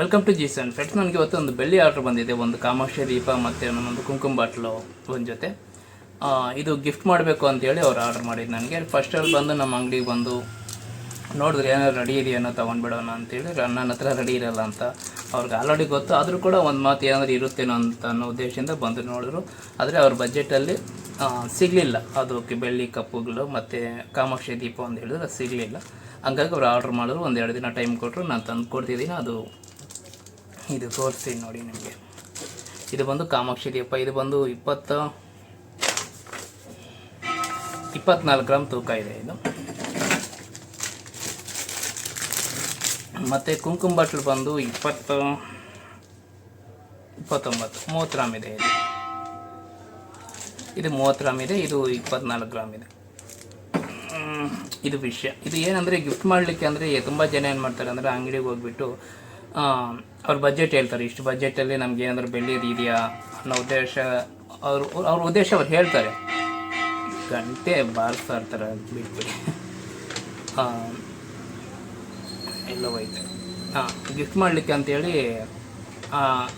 Welcome to ಜೀಸನ್ friends ನನಗೆ ಇವತ್ತು ಒಂದು ಬೆಳ್ಳಿ ಆರ್ಡರ್ ಬಂದಿದೆ. ಒಂದು ಕಾಮಾಕ್ಷಿ ದೀಪ ಮತ್ತು ನನ್ನೊಂದು ಕುಂಕುಮ ಬಾಟ್ಲು ಒಂದು ಜೊತೆ. ಇದು ಗಿಫ್ಟ್ ಮಾಡಬೇಕು ಅಂತೇಳಿ ಅವ್ರು ಆರ್ಡರ್ ಮಾಡಿದ್ದು ನನಗೆ. ಫಸ್ಟಲ್ಲಿ ಬಂದು ನಮ್ಮ ಅಂಗಡಿಗೆ ಬಂದು ನೋಡಿದ್ರೆ ಏನಾದ್ರು ರೆಡಿ ಇದೆಯೇನೋ ತೊಗೊಂಡ್ಬಿಡೋಣ ಅಂತೇಳಿ ನನ್ನ ಹತ್ರ ರೆಡಿ ಇರಲ್ಲ ಅಂತ ಅವ್ರಿಗೆ ಆಲ್ರೆಡಿ ಗೊತ್ತು. ಆದರೂ ಕೂಡ ಒಂದು ಮಾತು ಏನಾದರೂ ಇರುತ್ತೇನೋ ಅಂತ ಅನ್ನೋ ಉದ್ದೇಶದಿಂದ ಬಂದು ನೋಡಿದ್ರು. ಆದರೆ ಅವ್ರ ಬಜೆಟಲ್ಲಿ ಸಿಗಲಿಲ್ಲ. ಅದಕ್ಕೆ ಬೆಳ್ಳಿ ಕಪ್ಪುಗಳು ಮತ್ತು ಕಾಮಾಕ್ಷಿ ದೀಪ ಅಂತ ಹೇಳಿದ್ರೆ ಸಿಗಲಿಲ್ಲ. ಹಂಗಾಗಿ ಅವ್ರು ಆರ್ಡ್ರ್ ಮಾಡಿದ್ರು. ಒಂದು ಎರಡು ದಿನ ಟೈಮ್ ಕೊಟ್ಟರು ನಾನು ತಂದು ಕೊಡ್ತಿದ್ದೀನಿ. ಅದು ಇದು ತೋರಿಸ್ತೀನಿ ನೋಡಿ ನಿಮಗೆ. ಇದು ಬಂದು ಕಾಮಾಕ್ಷಿ ದೀಪ, ಇದು ಬಂದು ಇಪ್ಪತ್ತ ಇಪ್ಪತ್ನಾಲ್ಕು ಗ್ರಾಮ್ ತೂಕ ಇದೆ ಇದು. ಮತ್ತು ಕುಂಕುಮ ಬಾಟ್ಲು ಬಂದು ಇಪ್ಪತ್ತು ಇಪ್ಪತ್ತೊಂಬತ್ತು, ಮೂವತ್ತು ಗ್ರಾಮ್ ಇದೆ ಇದು. ಇದು ಮೂವತ್ತು ಗ್ರಾಮ್ ಇದೆ, ಇದು ಇಪ್ಪತ್ನಾಲ್ಕು ಗ್ರಾಮ್ ಇದೆ. ಇದು ವಿಷಯ. ಇದು ಏನಂದರೆ ಗಿಫ್ಟ್ ಮಾಡಲಿಕ್ಕೆ ಅಂದರೆ ತುಂಬ ಜನ ಏನು ಮಾಡ್ತಾರೆ ಅಂದರೆ, ಅಂಗಡಿಗೆ ಹೋಗ್ಬಿಟ್ಟು ಅವ್ರ ಬಜೆಟ್ ಹೇಳ್ತಾರೆ. ಇಷ್ಟು ಬಜೆಟಲ್ಲಿ ನಮ್ಗೆ ಏನಾದರೂ ಬೆಳ್ಳಿಯದು ಇದೆಯಾ ಅನ್ನೋ ಉದ್ದೇಶ ಅವರು, ಅವ್ರ ಉದ್ದೇಶ ಅವ್ರು ಹೇಳ್ತಾರೆ. ಗಂಟೆ ಬಾರಿಸ್ತಾ ಇರ್ತಾರೆ ಬಿಟ್ಬಿಡಿ. ಎಲ್ಲ ಹೋಯ್ತು. ಹಾಂ ಗಿಫ್ಟ್ ಮಾಡಲಿಕ್ಕೆ ಅಂತೇಳಿ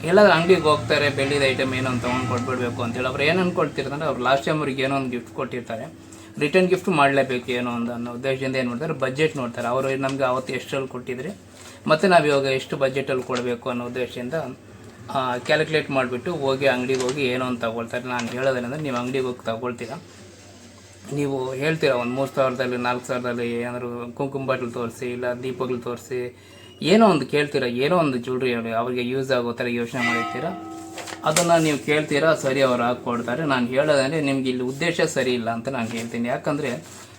ಎಲ್ಲಾದ್ರೂ ಅಂಗಡಿಗೆ ಹೋಗ್ತಾರೆ, ಬೆಳ್ಳಿದ ಐಟಮ್ ಏನೋ ಒಂದು ತೊಗೊಂಡು ಕೊಟ್ಬಿಡ್ಬೇಕು ಅಂತೇಳಿ. ಅವ್ರು ಏನು ಅಂದ್ಕೊಳ್ತಿರ್ತಾರೆ ಅವ್ರು ಲಾಸ್ಟ್ ಟೈಮ್ ಅವ್ರಿಗೆ ಏನೋ ಒಂದು ಗಿಫ್ಟ್ ಕೊಟ್ಟಿರ್ತಾರೆ. ರಿಟರ್ನ್ ಗಿಫ್ಟ್ ಮಾಡಲೇಬೇಕು ಏನೋ ಒಂದು ಅನ್ನೋ ಉದ್ದೇಶದಿಂದ ಏನು ಮಾಡ್ತಾರೆ? ಬಜೆಟ್ ನೋಡ್ತಾರೆ. ಅವರು ನಮಗೆ ಅವತ್ತು ಎಷ್ಟರಲ್ಲಿ ಕೊಟ್ಟಿದ್ರೆ? ಮತ್ತು ನಾವು ಇವಾಗ ಎಷ್ಟು ಬಜೆಟಲ್ಲಿ ಕೊಡಬೇಕು ಅನ್ನೋ ಉದ್ದೇಶದಿಂದ ಕ್ಯಾಲ್ಕುಲೇಟ್ ಮಾಡಿಬಿಟ್ಟು ಹೋಗಿ ಅಂಗಡಿಗೆ ಹೋಗಿ ಏನೋ ಅಂತ ತಗೊಳ್ತಾರೆ. ನಾನು ಹೇಳೋದೇನೆಂದ್ರೆ ನೀವು ಅಂಗಡಿಗೆ ಹೋಗಿ ತಗೊಳ್ತೀರಾ? ನೀವು ಹೇಳ್ತೀರಾ ಒಂದು ಮೂರು ಸಾವಿರದಲ್ಲಿ, ನಾಲ್ಕು ಸಾವಿರದಲ್ಲಿ ಏನಾದ್ರು ಕುಂಕುಮ ಬಾಟ್ಲು ತೋರಿಸಿ ಇಲ್ಲ ದೀಪಗಳು ತೋರಿಸಿ ಏನೋ ಒಂದು ಕೇಳ್ತೀರಾ? ಏನೋ ಒಂದು ಜ್ಯುವೆಲ್ರಿ ಹೇಳಿ ಅವ್ರಿಗೆ ಯೂಸ್ ಆಗೋ ಥರ ಯೋಚನೆ ಮಾಡಿರ್ತೀರಾ? ಅದನ್ನು ನೀವು ಕೇಳ್ತೀರಾ? ಸರಿ, ಅವ್ರು ಹಾಕ್ಕೊಡ್ತಾರೆ ನಾನು ಹೇಳೋದಂದರೆ ನಿಮ್ಗೆ ಇಲ್ಲಿ ಉದ್ದೇಶ ಸರಿ ಇಲ್ಲ ಅಂತ ನಾನು ಹೇಳ್ತೀನಿ. ಯಾಕಂದರೆ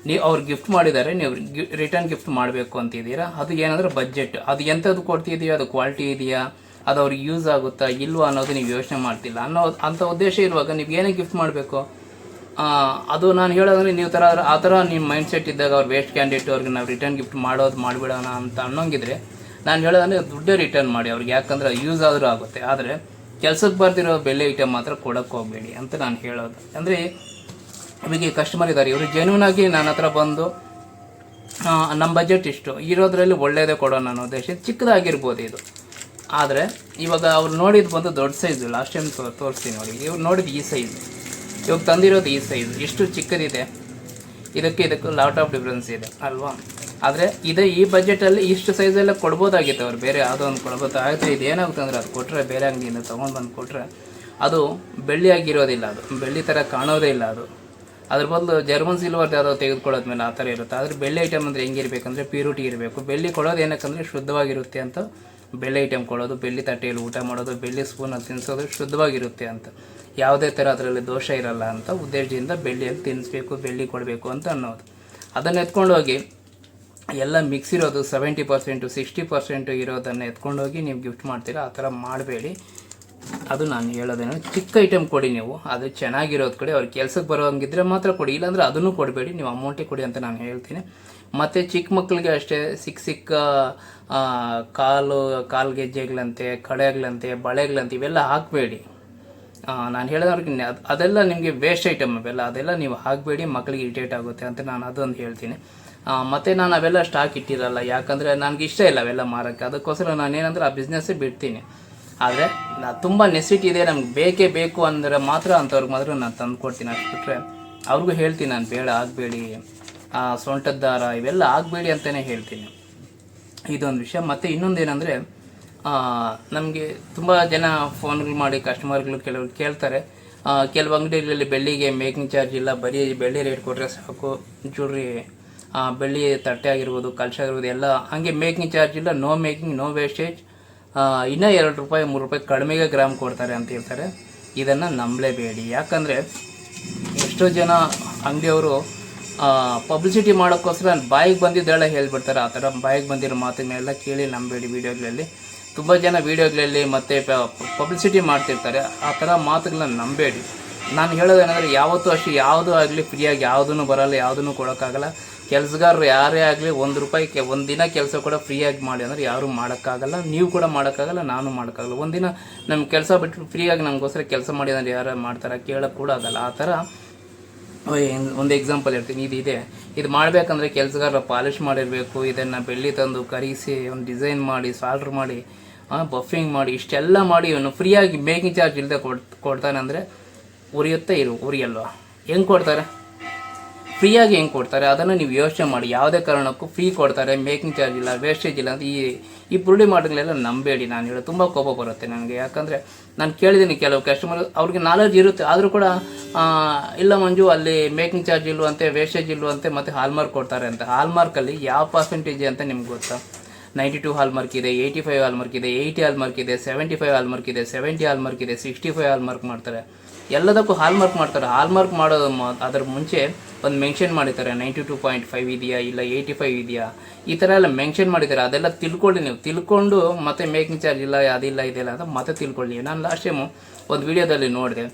ನೀವು ಅವ್ರು ಗಿಫ್ಟ್ ಮಾಡಿದ್ದಾರೆ ನೀವು ರಿಟರ್ನ್ ಗಿಫ್ಟ್ ಮಾಡಬೇಕು ಅಂತಿದ್ದೀರಾ ಅದು ಏನಂದ್ರೆ ಬಜೆಟ್ ಅದು ಎಂಥದ್ದು ಕೊಡ್ತಿದೆಯೋ ಅದು ಕ್ವಾಲಿಟಿ ಇದೆಯಾ? ಅದು ಅವ್ರಿಗೆ ಯೂಸ್ ಆಗುತ್ತಾ, ಇಲ್ವಾ ಅನ್ನೋದು ನೀವು ಯೋಚನೆ ಮಾಡ್ತಿಲ್ಲ. ಅನ್ನೋ ಅಂಥ ಉದ್ದೇಶ ಇರುವಾಗ ನೀವು ಏನೇ ಗಿಫ್ಟ್ ಮಾಡಬೇಕು ಅದು ನಾನು ಹೇಳೋದಂದ್ರೆ ನೀವು ಥರ, ಆ ಥರ ನಿಮ್ಮ ಮೈಂಡ್ ಸೆಟ್ ಇದ್ದಾಗ ಅವ್ರು ವೇಸ್ಟ್ ಕ್ಯಾಂಡಿಡೇಟ್ ಅವ್ರಿಗೆ ನಾವು ರಿಟರ್ನ್ ಗಿಫ್ಟ್ ಮಾಡೋದು ಮಾಡಿಬಿಡೋಣ ಅಂತ ಅನ್ನೋಂಗಿದ್ರೆ, ನಾನು ಹೇಳೋದಂದ್ರೆ ದುಡ್ಡೇ ರಿಟರ್ನ್ ಮಾಡಿ ಅವ್ರಿಗೆ. ಯಾಕಂದ್ರೆ ಯೂಸ್ ಆದರೂ ಆಗುತ್ತೆ. ಆದರೆ ಕೆಲಸಕ್ಕೆ ಬರ್ತಿರೋ ಬೆಲೆ ಐಟಮ್ ಮಾತ್ರ ಕೊಡೋಕ್ಕೆ ಹೋಗಬೇಡಿ ಅಂತ ನಾನು ಹೇಳೋದು. ಅಂದರೆ ಇವಾಗ ಕಸ್ಟಮರ್ ಇದ್ದಾರೆ. ಇವರು ಜೆನ್ಯೂನ್ ಆಗಿ ನನ್ನ ಹತ್ರ ಬಂದು ನಮ್ಮ ಬಜೆಟ್ ಇಷ್ಟು. ಇರೋದ್ರಲ್ಲಿ ಒಳ್ಳೆಯದೇ ಕೊಡೋಣ ಅನ್ನೋ ಉದ್ದೇಶ. ಚಿಕ್ಕದಾಗಿರ್ಬೋದು ಇದು. ಆದರೆ, ಇವಾಗ ಅವ್ರು ನೋಡಿದ್ದು ಬಂದು ದೊಡ್ಡ ಸೈಜು ಲಾಸ್ಟ್ ಟೈಮ್ ತೋರಿಸ್ತೀನಿ ನೋಡಿ. ಇವ್ರು ನೋಡಿದ್ದು ಈ ಸೈಜ್ ಇವಾಗ ತಂದಿರೋದು ಈ ಸೈಜ್ ಎಷ್ಟು ಚಿಕ್ಕದಿದೆ. ಇದಕ್ಕೆ ಇದಕ್ಕೂ ಲಾಟ್ ಆಫ್ ಡಿಫ್ರೆನ್ಸ್ ಇದೆ. ಅಲ್ವಾ? ಆದರೆ, ಇದೇ ಈ ಬಜೆಟಲ್ಲಿ ಇಷ್ಟು ಸೈಜೆಲ್ಲ ಕೊಡ್ಬೋದಾಗಿತ್ತು ಅವ್ರು. ಬೇರೆ ಯಾವುದೋ ಒಂದು ಕೊಡ್ಬೋದು. ಆದರೆ ಇದು ಏನಾಗುತ್ತೆ ಅಂದರೆ, ಅದು ಕೊಟ್ಟರೆ ಬೇರೆ ಅಂಗಡಿಯಿಂದ ತೊಗೊಂಡು ಬಂದು ಕೊಟ್ಟರೆ ಅದು ಬೆಳ್ಳಿಯಾಗಿರೋದಿಲ್ಲ ಅದು. ಬೆಳ್ಳಿ ಥರ ಕಾಣೋದೇ ಇಲ್ಲ ಅದು. ಅದ್ರ ಬದಲು ಜರ್ಮನ್ ಸಿಲ್ವರ್ ಯಾವುದೋ ತೆಗೆದುಕೊಳ್ಳೋದ್ಮೇಲೆ ಆ ಥರ ಇರುತ್ತೆ. ಆದರೆ ಬೆಳ್ಳಿ ಐಟಮ್ ಅಂದರೆ ಹೆಂಗಿರಬೇಕಂದ್ರೆ ಪ್ಯೂರಿಟಿ ಇರಬೇಕು. ಬೆಳ್ಳಿ ಕೊಡೋದು ಏನಕ್ಕಂದರೆ ಶುದ್ಧವಾಗಿರುತ್ತೆ ಅಂತ ಬೆಳ್ಳಿ ಐಟಮ್ ಕೊಡೋದು, ಬೆಳ್ಳಿ ತಟ್ಟೆಯಲ್ಲಿ ಊಟ ಮಾಡೋದು, ಬೆಳ್ಳಿ ಸ್ಪೂನಲ್ಲಿ ತಿನ್ನಿಸೋದು ಶುದ್ಧವಾಗಿರುತ್ತೆ ಅಂತ. ಯಾವುದೇ ಥರ ಅದರಲ್ಲಿ ದೋಷ ಇರಲ್ಲ ಅಂತ ಉದ್ದೇಶದಿಂದ ಬೆಳ್ಳಿಯಲ್ಲಿ ತಿನ್ನಿಸ್ಬೇಕು ಬೆಳ್ಳಿ ಕೊಡಬೇಕು ಅಂತ ಅನ್ನೋದು. ಅದನ್ನು ಎತ್ಕೊಂಡೋಗಿ ಎಲ್ಲ ಮಿಕ್ಸ್ ಇರೋದು ಸೆವೆಂಟಿ ಪರ್ಸೆಂಟು ಸಿಕ್ಸ್ಟಿ ಪರ್ಸೆಂಟು ಇರೋದನ್ನು ಎತ್ಕೊಂಡೋಗಿ ನೀವು ಗಿಫ್ಟ್ ಮಾಡ್ತೀರಾ, ಆ ಥರ ಮಾಡಬೇಡಿ. ಅದು ನಾನು ಹೇಳೋದೇನು ಚಿಕ್ಕ ಐಟಮ್ ಕೊಡಿ ನೀವು. ಅದು ಚೆನ್ನಾಗಿರೋದು ಕೊಡಿ. ಅವ್ರ ಕೆಲ್ಸಕ್ಕೆ ಬರೋಂಗಿದ್ರೆ ಮಾತ್ರ ಕೊಡಿ. ಇಲ್ಲಾಂದರೆ ಅದನ್ನು ಕೊಡಬೇಡಿ. ನೀವು ಅಮೌಂಟೇ ಕೊಡಿ ಅಂತ ನಾನು ಹೇಳ್ತೀನಿ. ಮತ್ತು ಚಿಕ್ಕ ಮಕ್ಕಳಿಗೆ ಅಷ್ಟೇ ಸಿಕ್ಕ ಸಿಕ್ಕ ಕಾಲು ಕಾಲು ಗೆಜ್ಜೆಗಳಂತೆ, ಕಡೆಗಳಂತೆ, ಬಳೆಗಳಂತೆ ಇವೆಲ್ಲ ಹಾಕಬೇಡಿ. ನಾನು ಹೇಳಿದವ್ರಿಗೆ ಅದೆಲ್ಲ ನಿಮಗೆ ವೇಸ್ಟ್ ಐಟಮ್ ಅವೆಲ್ಲ ಅದೆಲ್ಲ ನೀವು ಹಾಕಬೇಡಿ. ಮಕ್ಕಳಿಗೆ ಇರಿಟೇಟ್ ಆಗುತ್ತೆ ಅಂತ ನಾನು ಅದೊಂದು ಹೇಳ್ತೀನಿ. ಮತ್ತು ಮತ್ತೆ ನಾನು ಅವೆಲ್ಲ ಸ್ಟಾಕ್ ಇಟ್ಟಿರಲ್ಲ. ಯಾಕಂದರೆ ನನಗೆ ಇಷ್ಟ ಇಲ್ಲ ಅವೆಲ್ಲ ಮಾರೋಕ್ಕೆ. ಅದಕ್ಕೋಸ್ಕರ ನಾನೇನಂದ್ರೆ ಆ ಬಿಸ್ನೆಸ್ಸೇ ಬಿಡ್ತೀನಿ. ಆದರೆ ತುಂಬ ನೆಸಿಟಿ ಇದೆ, ನಮ್ಗೆ ಬೇಕೇ ಬೇಕು ಅಂದರೆ ಮಾತ್ರ ಅಂಥವ್ರಿಗೆ ಮಾತ್ರ ನಾನು ತಂದು ಕೊಡ್ತೀನಿ ಅಷ್ಟು ಬಿಟ್ಟರೆ ಅವ್ರಿಗೂ ಹೇಳ್ತೀನಿ ನಾನು ಬೇಡ, ಆಗಬೇಡಿ. ಸೊಂಟದ ದಾರ ಇವೆಲ್ಲ ಆಗಬೇಡಿ ಅಂತಲೇ ಹೇಳ್ತೀನಿ. ಇದೊಂದು ವಿಷಯ. ಮತ್ತು ಇನ್ನೊಂದು ಏನಂದರೆ ನಮಗೆ ತುಂಬ ಜನ ಫೋನ್ಗಳು ಮಾಡಿ ಕಸ್ಟಮರ್ಗಳು ಕೆಲವರು ಕೇಳ್ತಾರೆ. ಕೆಲವು ಅಂಗಡಿಗಳಲ್ಲಿ ಬೆಳ್ಳಿಗೆ ಮೇಕಿಂಗ್ ಚಾರ್ಜ್ ಇಲ್ಲ, ಬರೀ ಬೆಳ್ಳಿ ರೇಟ್ ಕೊಟ್ಟರೆ ಸಾಕು. ಜ್ಯುವೆಲ್ರಿ ಬೆಳ್ಳಿ ತಟ್ಟೆ ಆಗಿರ್ಬೋದು ಕಲಶ ಆಗಿರ್ಬೋದು ಎಲ್ಲ ಹಾಗೆ ಮೇಕಿಂಗ್ ಚಾರ್ಜ್ ಇಲ್ಲ ನೋ ಮೇಕಿಂಗ್ ನೋ ವೇಸ್ಟೇಜ್ ಇನ್ನೂ ಎರಡು ರೂಪಾಯಿ, ಮೂರು ರೂಪಾಯಿ ಕಡಿಮೆಗೆ ಗ್ರಾಮ್ ಕೊಡ್ತಾರೆ ಅಂತ ಹೇಳ್ತಾರೆ. ಇದನ್ನು ನಂಬಲೇಬೇಡಿ. ಯಾಕಂದರೆ ಎಷ್ಟೋ ಜನ ಅಂಗಡಿಯವರು ಪಬ್ಲಿಸಿಟಿ ಮಾಡೋಕ್ಕೋಸ್ಕರ ಬಾಯಿಗೆ ಬಂದಿದ್ದೆಲ್ಲ ಹೇಳ್ಬಿಡ್ತಾರೆ. ಆ ಥರ ಬಾಯಿಗೆ ಬಂದಿರೋ ಮಾತನ್ನೆಲ್ಲ ಕೇಳಿ ನಂಬೇಡಿ ವೀಡಿಯೋಗಳಲ್ಲಿ. ತುಂಬ ಜನ ವೀಡಿಯೋಗಳಲ್ಲಿ ಮತ್ತು ಪಬ್ಲಿಸಿಟಿ ಮಾಡ್ತಿರ್ತಾರೆ. ಆ ಥರ ಮಾತುಗಳನ್ನ ನಂಬೇಡಿ ನಾನು ಹೇಳೋದೇನೆಂದರೆ ಯಾವತ್ತೂ ಅಷ್ಟೇ, ಯಾವುದೂ ಆಗಲಿ ಫ್ರೀಯಾಗಿ ಯಾವುದೂ ಬರಲ್ಲ ಯಾವುದೂ ಕೊಡೋಕ್ಕಾಗಲ್ಲ. ಕೆಲಸಗಾರರು ಯಾರೇ ಆಗಲಿ ಒಂದು ರೂಪಾಯಿ ಕೆ ಒಂದಿನ ಕೆಲಸ ಕೂಡ ಫ್ರೀಯಾಗಿ ಮಾಡಿ ಅಂದರೆ ಯಾರೂ ಮಾಡೋಕ್ಕಾಗಲ್ಲ, ನೀವು ಕೂಡ ಮಾಡೋಕ್ಕಾಗಲ್ಲ, ನಾನು ಮಾಡೋಕ್ಕಾಗಲ್ಲ. ಒಂದಿನ ನಮ್ಮ ಕೆಲಸ ಬಿಟ್ಟು ಫ್ರೀಯಾಗಿ ನಮಗೋಸ್ಕರ ಕೆಲಸ ಮಾಡಿ ಅಂದರೆ ಯಾರು ಮಾಡ್ತಾರೆ ಕೇಳೋಕ್ಕೆ ಕೂಡ ಆಗಲ್ಲ. ಆ ಥರ ಒಂದು ಎಕ್ಸಾಂಪಲ್ ಹೇಳ್ತೀನಿ. ಇದು ಇದೆ. ಇದು ಮಾಡಬೇಕಂದ್ರೆ ಕೆಲಸಗಾರ ಪಾಲಿಷ್ ಮಾಡಿರಬೇಕು, ಇದನ್ನು ಬೆಳ್ಳಿ ತಂದು ಕರೀಸಿ, ಒಂದು ಡಿಸೈನ್ ಮಾಡಿ ಸಾಲ್ಡ್ರ್ ಮಾಡಿ ಬಫಿಂಗ್ ಮಾಡಿ, ಇಷ್ಟೆಲ್ಲ ಮಾಡಿ ಇವನು ಫ್ರೀಯಾಗಿ ಮೇಕಿಂಗ್ ಚಾರ್ಜ್ ಇಲ್ಲದೆ ಕೊಡ್, ಕೊಡ್ತಾನೆ ಅಂದರೆ ಉರಿಯುತ್ತೆ ಇರು ಉರಿಯಲ್ವ? ಹೆಂಗೆ ಕೊಡ್ತಾರೆ? ಫ್ರೀಯಾಗಿ ಹೆಂಗೆ ಕೊಡ್ತಾರೆ? ಅದನ್ನು ನೀವು ಯೋಚನೆ ಮಾಡಿ. ಯಾವುದೇ ಕಾರಣಕ್ಕೂ ಫ್ರೀ ಕೊಡ್ತಾರೆ, ಮೇಕಿಂಗ್ ಚಾರ್ಜ್ ಇಲ್ಲ ವೇಸ್ಟೇಜ್ ಇಲ್ಲ ಅಂತ ಈ ಈ ಬುರುಡಿ ಮಾಡೋಗಳೆಲ್ಲ ನಂಬೇಡಿ. ನಾನು ಹೇಳೋ ತುಂಬ ಕೋಪ ಬರುತ್ತೆ ನನಗೆ. ಯಾಕಂದರೆ ನಾನು ಕೇಳಿದ್ದೀನಿ ಕೆಲವು ಕಸ್ಟಮರ್ ಅವ್ರಿಗೆ ನಾಲೆಜ್ ಇರುತ್ತೆ. ಆದರೂ ಕೂಡ ಇಲ್ಲ ಮಂಜು, ಅಲ್ಲಿ ಮೇಕಿಂಗ್ ಚಾರ್ಜ್ ಇಲ್ಲವಂತೆ ವೇಸ್ಟೇಜ್ ಇಲ್ಲವಂತೆ ಮತ್ತು ಹಾಲ್ಮಾರ್ಕ್ ಕೊಡ್ತಾರೆ ಅಂತ. ಹಾಲ್ಮಾರ್ಕಲ್ಲಿ ಯಾವ ಪರ್ಸೆಂಟೇಜ್ ಅಂತ ನಿಮ್ಗೆ ಗೊತ್ತಾ? ನೈಂಟಿ ಟು ಹಾಲ್ಮಾರ್ಕ್ ಇದೆ ಏಯ್ಟಿ ಫೈವ್ ಹಾಲ್ಮಾರ್ಕ್ ಇದೆ ಏಯ್ಟಿ ಹಾಲ್ಮಾರ್ಕ್ ಇದೆ ಸೆವೆಂಟಿ ಫೈವ್ ಹಾಲ್ಮಾರ್ಕ್ ಇದೆ ಸೆವೆಂಟಿ ಹಾಲ್ಮಾರ್ಕ್ ಇದೆ ಸಿಕ್ಸ್ಟಿ ಫೈವ್ ಹಾಲ್ಮಾರ್ಕ್ ಮಾಡ್ತಾರೆ. ಎಲ್ಲದಕ್ಕೂ ಹಾಲ್ಮಾರ್ಕ್ ಮಾಡ್ತಾರೆ. ಹಾಲ್ಮಾರ್ಕ್ ಮಾಡೋದು ಅದರ ಮುಂಚೆ ಒಂದು ಮೆನ್ಷನ್ ಮಾಡಿದ್ದಾರೆ ನೈಂಟಿ ಟೂ ಪಾಯಿಂಟ್ ಫೈವ್ ಇದೆಯಾ, ಇಲ್ಲ ಏಯ್ಟಿ ಫೈವ್ ಇದೆಯಾ? ಈ ಥರ ಎಲ್ಲ ಮೆನ್ಷನ್ ಮಾಡಿದ್ದಾರೆ ಅದೆಲ್ಲ ತಿಳ್ಕೊಳ್ಳಿ ನೀವು. ತಿಳ್ಕೊಂಡು ಮತ್ತೆ ಮೇಕಿಂಗ್ ಚಾರ್ಜ್ ಇಲ್ಲ, ಅದಿಲ್ಲ, ಇದೆಲ್ಲ ಅಂತ ಮತ್ತೆ ತಿಳ್ಕೊಳ್ಳಿ. ನಾನು ಲಾಸ್ಟ್ ಟೈಮು ಒಂದು ವಿಡಿಯೋದಲ್ಲಿ ನೋಡಿದೆ.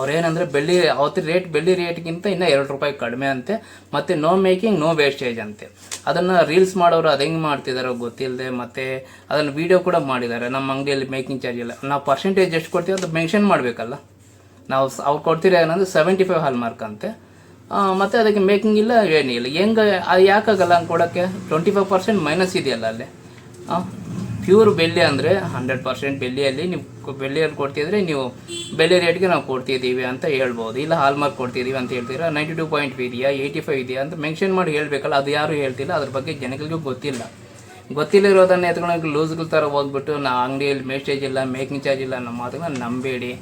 ಅವ್ರೇನಂದರೆ ಬೆಳ್ಳಿ ಅವತ್ತು ರೇಟ್ ಬೆಳ್ಳಿ ರೇಟ್ಗಿಂತ ಇನ್ನೂ ಎರಡು ರೂಪಾಯಿ ಕಡಿಮೆ ಅಂತೆ. ಮತ್ತು ನೋ ಮೇಕಿಂಗ್ ನೋ ವೇಸ್ಟೇಜ್ ಅಂತೆ. ಅದನ್ನು ರೀಲ್ಸ್ ಮಾಡೋರು ಅದು ಹೆಂಗೆ ಮಾಡ್ತಿದ್ದಾರೋ ಗೊತ್ತಿಲ್ಲದೆ ಮತ್ತು ಅದನ್ನು ವೀಡಿಯೋ ಕೂಡ ಮಾಡಿದ್ದಾರೆ. ನಮ್ಮ ಅಂಗಡಿಯಲ್ಲಿ ಮೇಕಿಂಗ್ ಚಾರ್ಜ್ ಇಲ್ಲ. ನಾವು ಪರ್ಸೆಂಟೇಜ್ ಎಷ್ಟು ಕೊಡ್ತೀವಿ ಅದು ಮೆನ್ಷನ್ ಮಾಡಬೇಕಲ್ಲ. ನಾವು ಅವ್ರು ಕೊಡ್ತೀರಿ ಏನಂದ್ರೆ ಸೆವೆಂಟಿ ಫೈವ್ ಹಾಲ್ ಮಾರ್ಕ್ ಅಂತೆ ಮತ್ತು ಅದಕ್ಕೆ ಮೇಕಿಂಗ್ ಇಲ್ಲ ಏನಿಲ್ಲ ಹೆಂಗೆ, ಅದು ಯಾಕಾಗಲ್ಲ ಹಂಗೆ ಕೊಡೋಕ್ಕೆ? ಟ್ವೆಂಟಿ ಫೈವ್ ಪರ್ಸೆಂಟ್ ಮೈನಸ್ ಇದೆಯಲ್ಲ ಅಲ್ಲಿ. ಪ್ಯೂರ್ ಬೆಳ್ಳಿ ಅಂದರೆ ಹಂಡ್ರೆಡ್ ಪರ್ಸೆಂಟ್ ಬೆಳ್ಳಿಯಲ್ಲಿ ನೀವು ಬೆಳ್ಳಿಯಲ್ಲಿ ಕೊಡ್ತಿದ್ರೆ ನೀವು ಬೆಳ್ಳಿ ರೇಟ್ಗೆ ನಾವು ಕೊಡ್ತಿದ್ದೀವಿ ಅಂತ ಹೇಳ್ಬೋದು. ಇಲ್ಲ ಹಾಲ್ಮಾರ್ಕ್ ಕೊಡ್ತಿದ್ದೀವಿ ಅಂತ ಹೇಳ್ತೀರಾ? ನೈಂಟಿ ಟೂ ಪಾಯಿಂಟ್ ಇದೆಯಾ? ಏಯ್ಟಿ ಫೈವ್ ಇದೆಯಾ? ಅಂತ ಮೆನ್ಷನ್ ಮಾಡಿ ಹೇಳಬೇಕಲ್ಲ. ಅದು ಯಾರು ಹೇಳ್ತಿಲ್ಲ, ಅದ್ರ ಬಗ್ಗೆ ಜನಗಳಿಗೂ ಗೊತ್ತಿಲ್ಲ. ಗೊತ್ತಿಲ್ಲಿರೋದನ್ನ ಎತ್ಕೊಂಡು ಲೂಸ್ಗಳ ಥರ ಹೋಗ್ಬಿಟ್ಟು ನಾ ಅಂಗಡಿಯಲ್ಲಿ ಮೇಸ್ಟೇಜ್ ಇಲ್ಲ ಮೇಕಿಂಗ್ ಚಾರ್ಜ್ ಇಲ್ಲ ನಮ್ಮ ಮಾತುಗಳನ್ನ ನಂಬೇಡಿ.